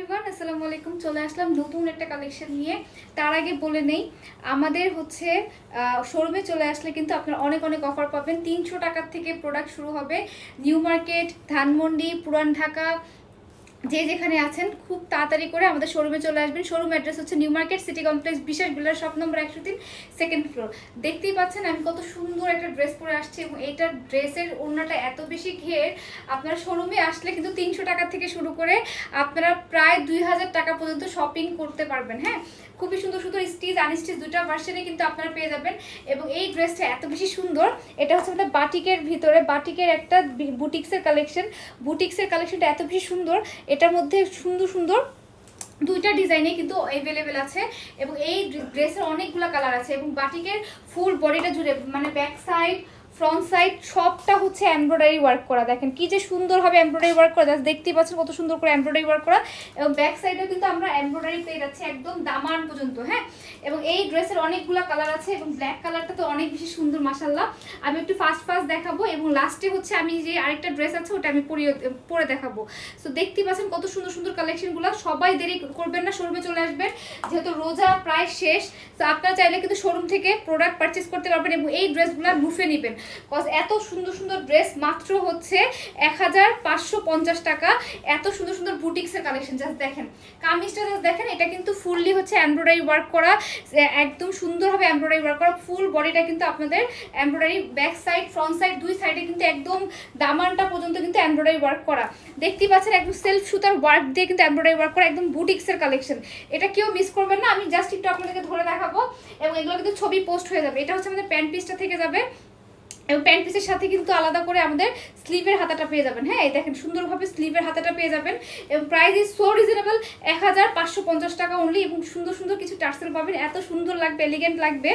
Everyone আসসালামু আলাইকুম। চলে আসলাম নতুন একটা কালেকশন নিয়ে। তার আগে বলে নেই, আমাদের হচ্ছে শোরুমে চলে আসলে কিন্তু আপনারা অনেক অনেক অফার পাবেন। তিনশো টাকার থেকে প্রোডাক্ট শুরু হবে। নিউ মার্কেট, ধানমন্ডি, পুরান ঢাকা যে যেখানে আছেন, খুব তাড়াতাড়ি করে আমাদের শোরুমে চলে আসবেন। শোরুম অ্যাড্রেস হচ্ছে নিউ মার্কেট সিটি কমপ্লেক্স বিশেষ বিলার শপ নম্বর একশো তিন সেকেন্ড ফ্লোর দেখতেই পাচ্ছেন আমি কত সুন্দর একটা ড্রেস পরে আসছি এবং এইটার ড্রেসের ওড়নাটা এত বেশি ঘের। আপনারা শোরুমে আসলে কিন্তু তিনশো টাকা থেকে শুরু করে আপনারা প্রায় দুই হাজার টাকা পর্যন্ত শপিং করতে পারবেন হ্যাঁ? খুবই সুন্দর সুন্দর স্টিচ আনস্টিচ দুটা ভার্সনে কিন্তু আপনারা পেয়ে যাবেন। এবং এই ড্রেসটা এত বেশি সুন্দর, এটা হচ্ছে আমাদের বাটিকের ভিতরে, বাটিকের একটা বুটিক্সের কালেকশন বুটিক্সের কালেকশনটা এত বেশি সুন্দর এটার মধ্যে সুন্দর সুন্দর দুইটা ডিজাইনে কিন্তু অ্যাভেলেবেল আছে এবং এই ড্রেসের অনেকগুলো কালার আছে এবং বাটিকের ফুল বডিটা জুড়ে মানে ব্যাক সাইড ফ্রন্ট সাইড সবটা হচ্ছে এমব্রয়ডারি ওয়ার্ক করা। দেখেন কি যে সুন্দরভাবে এমব্রয়ডারি ওয়ার্ক করা। জাস্ট দেখতেই পাচ্ছেন কত সুন্দর করে এমব্রয়ডারি ওয়ার্ক করা। এবং ব্যাক সাইডেও কিন্তু আমরা এমব্রয়ডারি পেয়ে যাচ্ছি একদম দামান পর্যন্ত হ্যাঁ? এবং এই ড্রেসের অনেকগুলো কালার আছে এবং ব্ল্যাক কালারটা তো অনেক বেশি সুন্দর মাসাল্লাহ আমি একটু ফার্স্ট ফাস্ট দেখাবো এবং লাস্টে হচ্ছে আমি যে আরেকটা ড্রেস আছে ওটা আমি পরিয়ে, পরে দেখাবো। সো দেখতেই পাচ্ছেন কত সুন্দর সুন্দর কালেকশনগুলো সবাই দেরি করবেন না শোরুমে চলে আসবেন। যেহেতু রোজা প্রায় শেষ, তো আপনারা চাইলে কিন্তু শোরুম থেকে প্রোডাক্ট পারচেস করতে পারবেন এবং এই ড্রেসগুলো লুফে নেবেন। কজ এত সুন্দর সুন্দর ড্রেস মাত্র হচ্ছে এক হাজার পাঁচশো পঞ্চাশ টাকা। এত সুন্দর সুন্দর বুটিক্সের কালেকশন জাস্ট দেখেন। কামিজটা জাস্ট দেখেন, এটা কিন্তু ফুললি হচ্ছে এমব্রয়ডারি ওয়ার্ক করা। একদম সুন্দরভাবে এমব্রয়ডারি ওয়ার্ক করা। ফুল বডিটা কিন্তু আপনাদের embroidery back side front side দুই সাইডে কিন্তু একদম দামানটা পর্যন্ত কিন্তু এমব্রয়ডারি ওয়ার্ক করা। দেখতেই পাচ্ছেন একদম সেলফ সুতার ওয়ার্ক দিয়ে কিন্তু এমব্রয়ডারি ওয়ার্ক করা একদম বুটিক্সের কালেকশন এটা কেউ মিস করবেন না, আমি জাস্ট একটু আপনাদেরকে ধরে দেখাবো। এবং এগুলো কিন্তু ছবি পোস্ট হয়ে যাবে। এটা হচ্ছে আমাদের প্যান্ট পিসটা থেকে যাবে। এবং প্যান্ট পিসের সাথে কিন্তু আলাদা করে আমাদের স্লিভের হাতাটা পেয়ে যাবেন। হ্যাঁ এই দেখেন সুন্দরভাবে স্লিভের হাতাটা পেয়ে যাবেন। এবং প্রাইস ইজ সো রিজনেবল এক হাজার পাঁচশো পঞ্চাশ টাকা অনলি এবং সুন্দর সুন্দর কিছু টার্সেল পাবেন। এত সুন্দর লাগবে এলিগেন্ট লাগবে।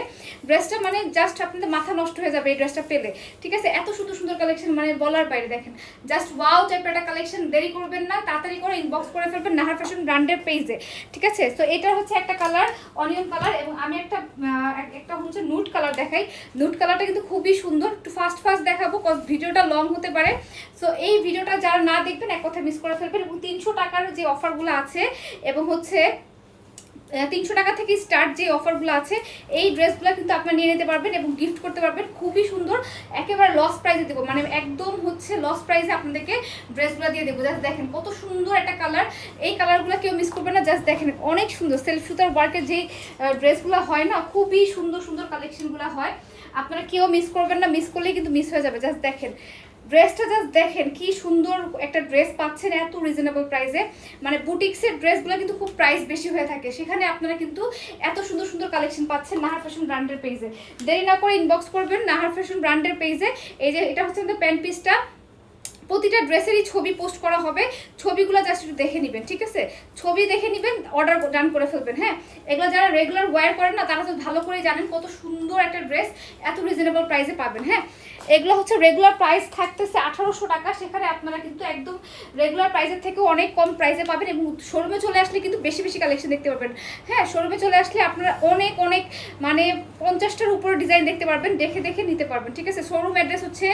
ড্রেসটা মানে জাস্ট আপনাদের মাথা নষ্ট হয়ে যাবে এই ড্রেসটা পেলে। ঠিক আছে? এত সুন্দর সুন্দর কালেকশন মানে বলার বাইরে দেখেন। জাস্ট ওয়াও টাইপের একটা কালেকশন দেরি করবেন না, তাড়াতাড়ি করে ইনবক্স করে ফেলবেন নাহার ফ্যাশন ব্র্যান্ডের পেজে ঠিক আছে? তো এটা হচ্ছে একটা কালার অনিয়ন কালার এবং আমি একটা একটা হচ্ছে নুট কালার দেখাই। নুট কালারটা কিন্তু খুবই সুন্দর একটু ফাস্ট ফাস্ট দেখাবো কজ ভিডিওটা লং হতে পারে। সো এই ভিডিওটা যারা না দেখবেন, এক কথা মিস করে ফেলবেন। এবং তিনশো টাকার যে অফারগুলো আছে, এবং হচ্ছে তিনশো টাকা থেকে স্টার্ট যে অফারগুলো আছে, এই ড্রেসগুলো কিন্তু আপনারা নিয়ে নিতে পারবেন এবং গিফট করতে পারবেন। খুবই সুন্দর, একেবারে লস প্রাইসে দেবো। মানে একদম হচ্ছে লস প্রাইসে আপনাদেরকে ড্রেসগুলো দিয়ে দেবো। জাস্ট দেখেন কত সুন্দর একটা কালার এই কালারগুলো কেউ মিস করবে না। জাস্ট দেখেন, অনেক সুন্দর। সেলফ সুতার ওয়ার্কের যেই ড্রেসগুলো হয় না, খুবই সুন্দর সুন্দর কালেকশনগুলো হয়। আপনারা কেউ মিস করবেন না মিস করলেই কিন্তু মিস হয়ে যাবে। জাস্ট দেখেন ড্রেসটা জাস্ট দেখেন, কি সুন্দর একটা ড্রেস পাচ্ছেন এত রিজনেবল প্রাইসে মানে বুটিক্সের ড্রেসগুলো কিন্তু খুব প্রাইস বেশি হয়ে থাকে। সেখানে আপনারা কিন্তু এত সুন্দর সুন্দর কালেকশন পাচ্ছেন নাহার ফ্যাশন ব্র্যান্ডের পেজে দেরি না করে ইনবক্স করবেন নাহার ফ্যাশন ব্র্যান্ডের পেজে এই যে, এটা হচ্ছে প্যান্ট পিসটা প্রতিটা ড্রেসেরই ছবি পোস্ট করা হবে। ছবিগুলো জাস্ট একটু দেখে নেবেন, ঠিক আছে? ছবি দেখে নেবেন অর্ডার ডান করে ফেলবেন হ্যাঁ? এগুলো যারা রেগুলার ওয়্যার করেন না, তারা তো ভালো করে জানেন কত সুন্দর একটা ড্রেস এত রিজনেবল প্রাইসে পাবেন হ্যাঁ? এগুলো হচ্ছে রেগুলার প্রাইস থাকতেছে আঠারোশো টাকা। সেখানে আপনারা কিন্তু একদম রেগুলার প্রাইসের থেকেও অনেক কম প্রাইসে পাবেন এবং শোরুমে চলে আসলে কিন্তু বেশি বেশি কালেকশন দেখতে পাবেন হ্যাঁ শোরুমে চলে আসলে আপনারা অনেক অনেক মানে পঞ্চাশটার উপরে ডিজাইন দেখতে পারবেন, দেখে দেখে নিতে পারবেন, ঠিক আছে? শোরুম অ্যাড্রেস হচ্ছে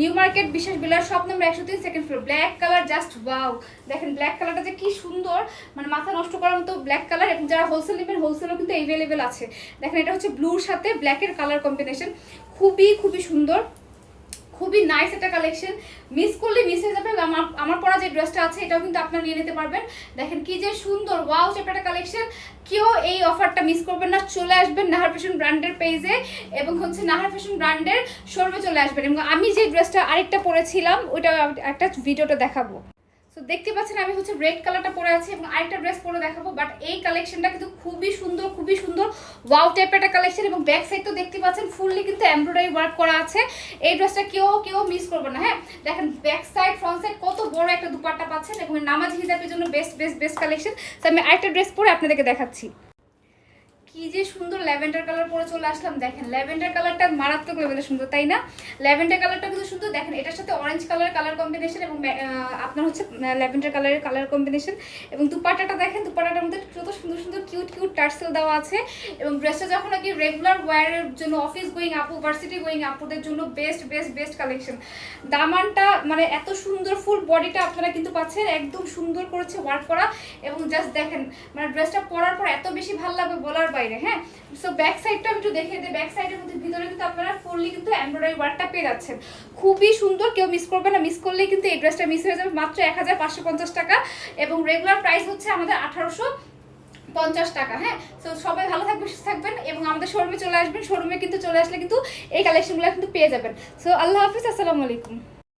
নিউ মার্কেট বিশেষ বিলার শপ নম্বর একশো তিন second floor black colour just wow দেখেন ব্ল্যাক কালারটা যে কি সুন্দর মানে মাথা নষ্ট করার মতো ব্ল্যাক কালার এবং যারা হোলসেল নেবেন হোলসেলও কিন্তু অ্যাভেলেবেল আছে। দেখেন এটা হচ্ছে ব্লুর সাথে ব্ল্যাকের কালার কম্বিনেশন খুবই খুবই সুন্দর। খুবই নাইস একটা কালেকশন মিস করলে মিস হয়ে যাবে। আমার আমার পরা যে ড্রেসটা আছে, এটাও কিন্তু আপনারা নিয়ে নিতে পারবেন। দেখেন কি যে সুন্দর ওয়াও একটা কালেকশন কেউ এই অফারটা মিস করবেন না। চলে আসবেন নাহার ফ্যাশন ব্র্যান্ডের পেজে এবং হচ্ছে নাহার ফ্যাশন ব্র্যান্ডের শোরুমে চলে আসবেন। এবং আমি যে ড্রেসটা আরেকটা পরেছিলাম, ওইটা একটা ভিডিওটা দেখাবো। তো দেখতে পাচ্ছেন আমি হচ্ছে রেড কালারটা পরে আছি এবং আরেকটা ড্রেস পরে দেখাবো বাট এই কালেকশনটা কিন্তু খুবই সুন্দর খুবই সুন্দর। ওয়াও টাইপের একটা কালেকশন এবং ব্যাক সাইড তো দেখতে পাচ্ছেন ফুললি কিন্তু এমব্রয়ডারি ওয়ার্ক করা আছে। এই ড্রেসটা কেউ কেউ মিস করবে না হ্যাঁ? দেখেন ব্যাক সাইড ফ্রন্ট সাইড কত বড় একটা দুপাট্টা পাচ্ছেন এবং নামাজ হিসাবের জন্য বেস্ট বেস্ট বেস্ট কালেকশন তো আমি আরেকটা ড্রেস পরে আপনাদেরকে দেখাচ্ছি। কি কি যে সুন্দর ল্যাভেন্ডার কালার পরে চলে আসলাম, দেখেন, ল্যাভেন্ডার কালারটা মারাত্মক লেভেলে সুন্দর, তাই না? ল্যাভেন্ডার কালারটা কিন্তু সুন্দর, দেখেন, এটার সাথে অরেঞ্জ কালার কালার কম্বিনেশন এবং আপনার হচ্ছে ল্যাভেন্ডার কালারের কালার কম্বিনেশন এবং দুপাট্টাটা দেখেন, দুপাট্টাটার মধ্যে কত সুন্দর সুন্দর কিউট কিউট টার্সেল দেওয়া আছে এবং ড্রেসটা যখন নাকি রেগুলার ওয়ারের জন্য অফিস গোয়িং আপু ভার্সিটি গোয়িং আপুদের জন্য বেস্ট বেস্ট বেস্ট কালেকশন দামানটা মানে এত সুন্দর ফুল বডিটা আপনারা কিন্তু পাচ্ছেন, একদম সুন্দর করেছে ওয়ার্ক করা এবং জাস্ট দেখেন মানে ড্রেসটা পরার পর এত বেশি ভালো লাগবে বলার বাইরে। হ্যাঁ? সো ব্যাক সাইডটা আমি একটু দেখে দিই। ব্যাক সাইডের মধ্যে ভিতরে কিন্তু আপনারা ফুললি কিন্তু এমব্রয়ডারি ওয়ার্কটা পেয়ে যাচ্ছেন। খুবই সুন্দর, কেউ মিস করবে না। মিস করলেই কিন্তু এই ড্রেসটা মিস হয়ে যাবে মাত্র এক হাজার পাঁচশো পঞ্চাশ টাকা এবং রেগুলার প্রাইস হচ্ছে আমাদের আঠারোশো পঞ্চাশ টাকা হ্যাঁ? তো সবাই ভালো থাকবেন, সুস্থ থাকবেন এবং আমাদের শোরুমে চলে আসবেন। শোরুমে কিন্তু চলে আসলে কিন্তু এই কালেকশনগুলো কিন্তু পেয়ে যাবেন। সো আল্লাহ হাফিজ, আসসালামু আলাইকুম।